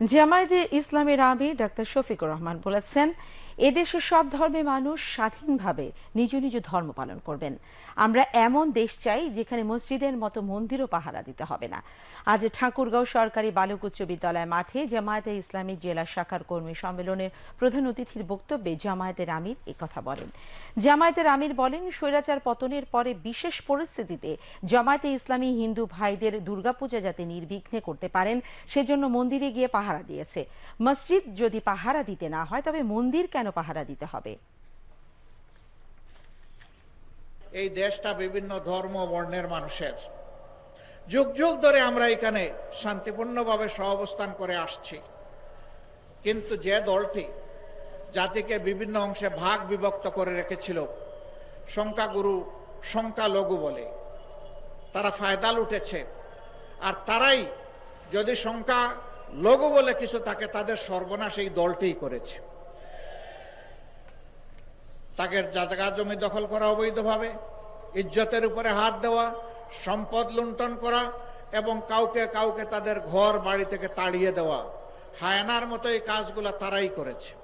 জামায়াতে ইসলামের আমির ডাক্তার শফিকুর রহমান বলেছেন এদেশে সব ধর্মের মানুষ স্বাধীনভাবে নিজ নিজ ধর্ম পালন করবেন। আমরা এমন দেশ চাই যেখানে মসজিদের মতো মন্দিরও পাহারা দিতে হবে না। আজ ঠাকুরগাঁও সরকারি বালক উচ্চ বিদ্যালয় মাঠে জামায়াতে ইসলামী জেলা শাখার কর্মী সম্মেলনে প্রধান অতিথির বক্তব্যে জামায়াতের আমির একথা বলেন। জামায়াতের আমির বলেন, স্বৈরাচার পতনের পরে বিশেষ পরিস্থিতিতে জামায়াতে ইসলামী হিন্দু ভাইদের দুর্গাপূজা যাতে নির্বিঘ্নে করতে পারেন, সেজন্য মন্দিরে গিয়ে পাহারা দিয়েছে। মসজিদ যদি পাহারা দিতে না হয়, তবে মন্দির কেন পাহারা দিতে হবে? এই দেশটা বিভিন্ন ধর্ম বর্ণের মানুষের। যুগ যুগ ধরে আমরা এখানে শান্তিপূর্ণভাবে সহাবস্থান করে আসছি। কিন্তু যে দলটি জাতিকে বিভিন্ন অংশে ভাগ বিভক্ত করে রেখেছিল, সংখ্যাগুরু সংখ্যালঘু বলে, তারা ফায়দা লুটেছে। আর তারাই যদি সংখ্যা লঘু বলে কিছু থাকে, তাদের সর্বনাশ এই দলটিই করেছে। তাকে জায়গা জমি দখল করা অবৈধভাবে, ইজ্জতের উপরে হাত দেওয়া, সম্পদ লুণ্ঠন করা এবং কাউকে কাউকে তাদের ঘর বাড়ি থেকে তাড়িয়ে দেওয়া। হায়নার মতো এই কাজগুলো তারাই করেছে।